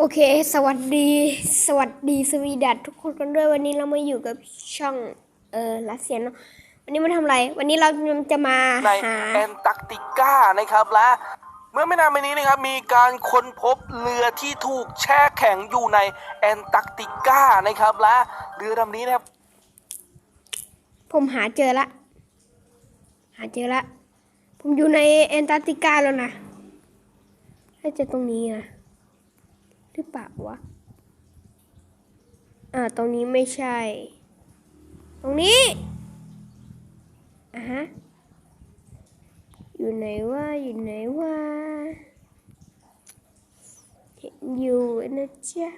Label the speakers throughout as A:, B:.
A: โอเค สวัสดี สวัสดีสวีดัตทุกคนกันด้วยวันนี้เรามาอยู่กับช่องเออรัสเซียเนอะวันนี้มาทำอะไร วันนี้เราจะมา
B: ใน
A: หา
B: แอนตาร์กติกานะครับและเมื่อไม่นานมานี้นะครับมีการค้นพบเรือที่ถูกแช่แข็งอยู่ในแอนตาร์กติกานะครับและเรือลำนี้นะครับ
A: ผมหาเจอละ หาเจอละ ผมอยู่ในแอนตาร์กติกาแล้วนะน่าจะตรงนี้นะห รือเปล่าวะ อ่า ตรงนี้ไม่ใช่ ตรงนี้ อะฮะ อยู่ไหนวะ อยู่ไหนวะ เห็นอยู่นะจ๊ะ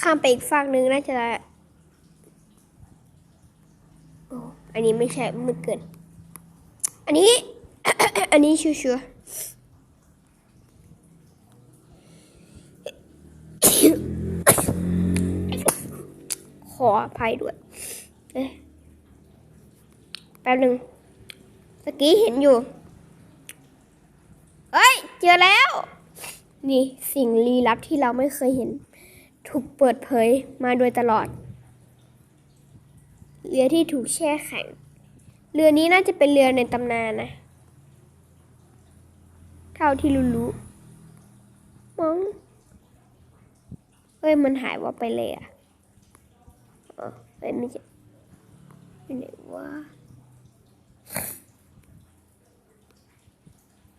A: ข้ามไปอีกฝั่งหนึ่งน่าจะ อันนี้ไม่ใช่มืดเกิน อันนี้ อันนี้ชัวร์ๆขออภัยด้วยเอ๊แป๊บหนึ่งตะกี้เห็นอยู่ เอ้ย เจอแล้ว นี่สิ่งลี้ลับที่เราไม่เคยเห็น ถูกเปิดเผยมาโดยตลอด เรือที่ถูกแช่แข็ง เรือนี้น่าจะเป็นเรือในตำนานนะ เท่าที่รู้รู้ๆมั้งเอ้ย มันหายว่าไปเลยอะอ๋อเอ้ยไม่ใช่ไปไหนวะ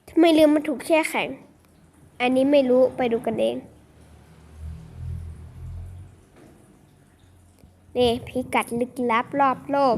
A: ทำไมเรือมันถูกแช่แข็ง อันนี้ไม่รู้ไปดูกันเอง นี่พิกัดลึกลับรอบโลก